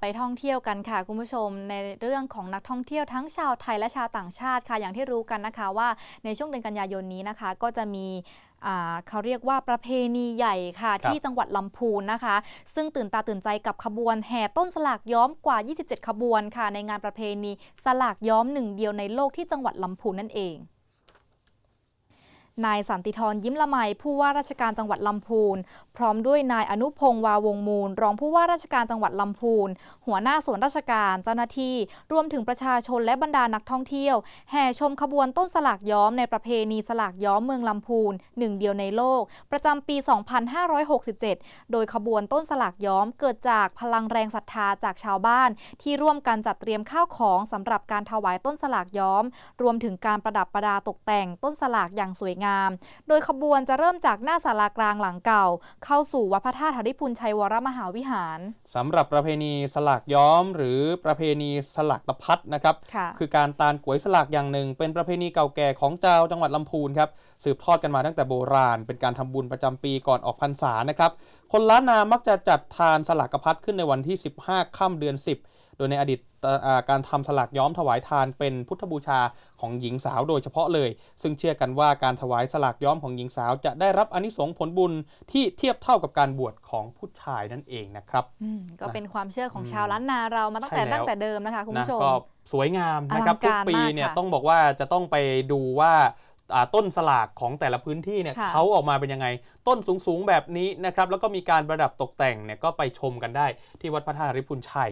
ไปท่องเที่ยวกันค่ะคุณผู้ชมในเรื่องของนักท่องเที่ยวทั้งชาวไทยและชาวต่างชาติค่ะ อย่างที่รู้กันนะคะว่าในช่วงเดือนกันยายนนี้นะคะ ก็จะมีอ่าเขาเรียกว่าประเพณีใหญ่ค่ะครับที่จังหวัดลำพูนนะคะ ซึ่งตื่นตาตื่นใจกับขบวนแห่ต้นสลากย้อมกว่า 27 ขบวนค่ะ ในงานประเพณีสลากย้อมหนึ่งเดียวในโลกที่จังหวัดลำพูนนั่นเอง นายสันติธรยิ้มละไมผู้ว่าราชการจังหวัดลำพูน พร้อมด้วยนายอนุพงศ์วาวงมูล รองผู้ว่าราชการจังหวัดลำพูน หัวหน้าส่วนราชการเจ้าหน้าที่ รวมถึงประชาชนและบรรดานักท่องเที่ยว แห่ชมขบวนต้นสลากย้อมในประเพณีสลากย้อมเมืองลำพูนหนึ่งเดียวในโลก ประจำปี 2567 โดยขบวนต้นสลากย้อมเกิดจากพลังแรงศรัทธาจากชาวบ้าน ที่ร่วมกันจัดเตรียมข้าวของสำหรับการถวายต้นสลากย้อม รวมถึงการประดับประดาตกแต่งต้นสลากอย่างสวยงามโดยขบวนจะเริ่มจากหน้าศาลากลางหลังเก่า เข้าสู่วัดพระธาตุธริพุนชัยวรมหาวิหารสำหรับประเพณีสลากย้อม หรือประเพณีสลักตะพัดนะครับค่ะ คือการตาลก๋วยสลากอย่างหนึ่ง เป็นประเพณีเก่าแก่ของเจ้าจังหวัดลำพูนครับสืบทอดกันมาตั้งแต่โบราณ เป็นการทำบุญประจำปีก่อนออกพรรษานะครับ คนล้านนามักจะจัดทานสลากกระพัดขึ้นในวันที่ 15 ค่ำเดือน 10 โดยในอดีตอ่าการทำสลากย้อมถวายทานเป็นพุทธบูชาของหญิงสาวโดยเฉพาะเลย ซึ่งเชื่อกันว่าการถวายสลากย้อมของหญิงสาว จะได้รับอานิสงส์ผลบุญที่เทียบเท่ากับการบวชของผู้ชายนั่นเองนะครับอืมก็เป็นความเชื่อของอืมชาวล้านนาเรามาตั้งแต่ใช่แล้วตั้งแต่เดิมนะคะคุณนะผู้ชมก็สวยงามนะครับอลัทุงกการปีมากเนี่ยค่ะต้องบอกว่าจะต้องไปดูว่าอ่าต้นสลากของแต่ละพื้นที่เนี่ยค่ะเขาออกมาเป็นยังไง ต้นสูงๆแบบนี้นะครับแล้วก็มีการประดับตกแต่งเนี่ยก็ไปชมกันได้ที่วัดพระธาตุริพุนชัย